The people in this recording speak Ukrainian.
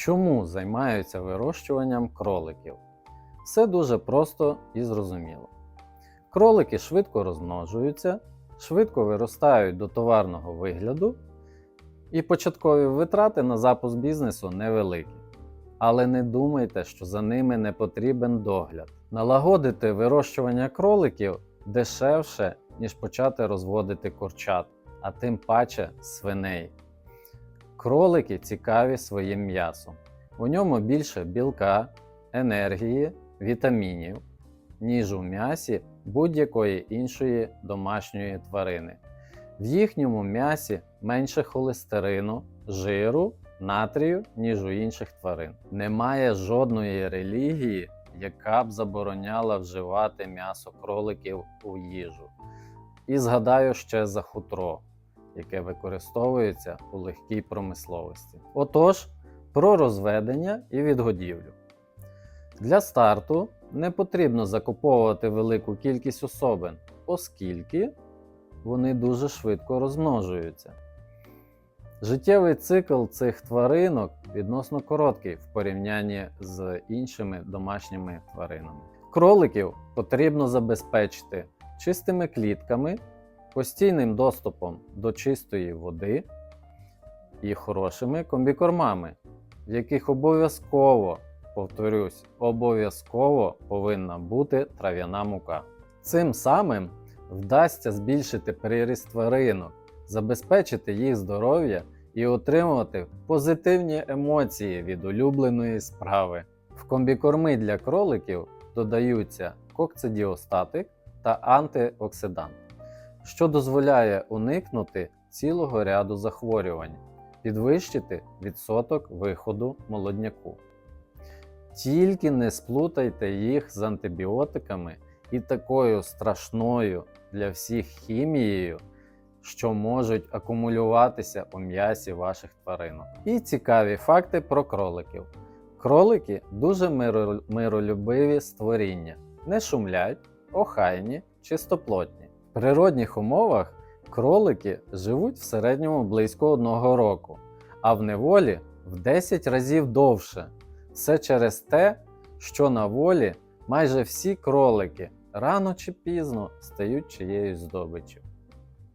Чому займаються вирощуванням кроликів? Все дуже просто і зрозуміло. Кролики швидко розмножуються, швидко виростають до товарного вигляду, і початкові витрати на запуск бізнесу невеликі. Але не думайте, що за ними не потрібен догляд. Налагодити вирощування кроликів дешевше, ніж почати розводити курчат, а тим паче свиней. Кролики цікаві своїм м'ясом. У ньому більше білка, енергії, вітамінів, ніж у м'ясі будь-якої іншої домашньої тварини. В їхньому м'ясі менше холестерину, жиру, натрію, ніж у інших тварин. Немає жодної релігії, яка б забороняла вживати м'ясо кроликів у їжу. І згадаю ще за хутро, яке використовується у легкій промисловості. Отож, про розведення і відгодівлю. Для старту не потрібно закуповувати велику кількість особин, оскільки вони дуже швидко розмножуються. Життєвий цикл цих тваринок відносно короткий в порівнянні з іншими домашніми тваринами. Кроликів потрібно забезпечити чистими клітками, постійним доступом до чистої води і хорошими комбікормами, в яких обов'язково, повторюсь, обов'язково повинна бути трав'яна мука. Цим самим вдасться збільшити приріст тваринок, забезпечити їх здоров'я і отримувати позитивні емоції від улюбленої справи. В комбікорми для кроликів додаються кокцидіостатик та антиоксидант, що дозволяє уникнути цілого ряду захворювань, підвищити відсоток виходу молодняку. Тільки не сплутайте їх з антибіотиками і такою страшною для всіх хімією, що можуть акумулюватися у м'ясі ваших тваринок. І цікаві факти про кроликів. Кролики дуже миролюбиві створіння, не шумлять, охайні, чистоплотні. В природних умовах кролики живуть в середньому близько одного року, а в неволі в 10 разів довше. Все через те, що на волі майже всі кролики рано чи пізно стають чиєюсь здобиччю.